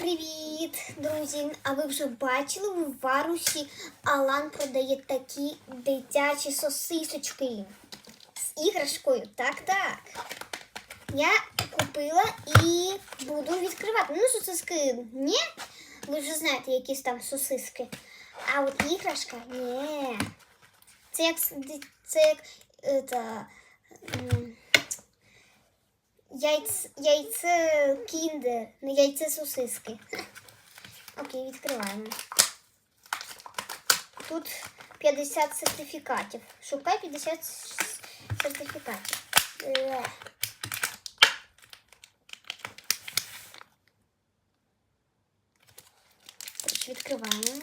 Привіт, друзі! А ви вже бачили в варусі Алан продає такі дитячі сосисочки з іграшкою. Так, так. Я купила і буду відкривати. Ну, сосиски ні. Ви вже знаєте, якісь там сосиски. А от іграшка ні. Це як це як это, яйце, яйце кіндер, не яйце сосиски. Окей, відкриваємо. Тут 50 сертифікатів. Шукай 50 сертифікатів. Е. Відкриваємо.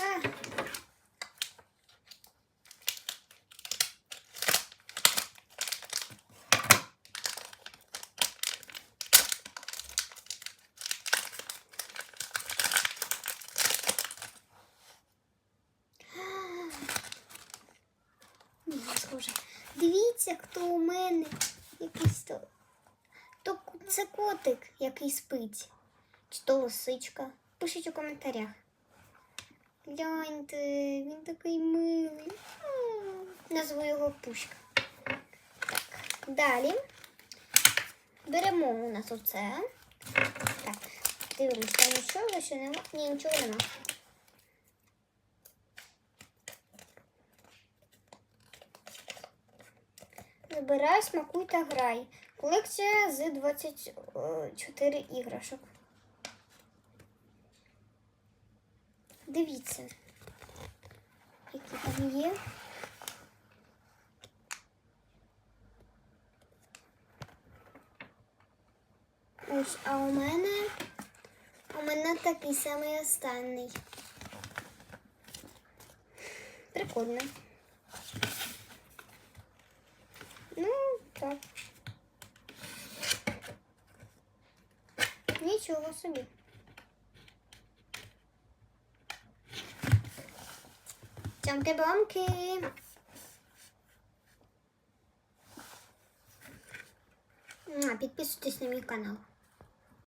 А. Ні, не схоже. Дивіться, хто у мене. Якийсь то. То це котик, який спить. Чи то лисичка. Пишіть у коментарях. Гляньте, він такий милий. Назву його Пушка. Так, далі. Беремо у нас оце. Так, дивимось, там нічого ще нема. Ні, нічого нема. Забирай, смакуй та грай. Колекція з 24 іграшок. Дивіться, які там є. Ось, а у мене у мене такий самий останній. Прикольно. Ну, так. Нічого собі. Цямки-бамки. Підписуйтесь на мій канал.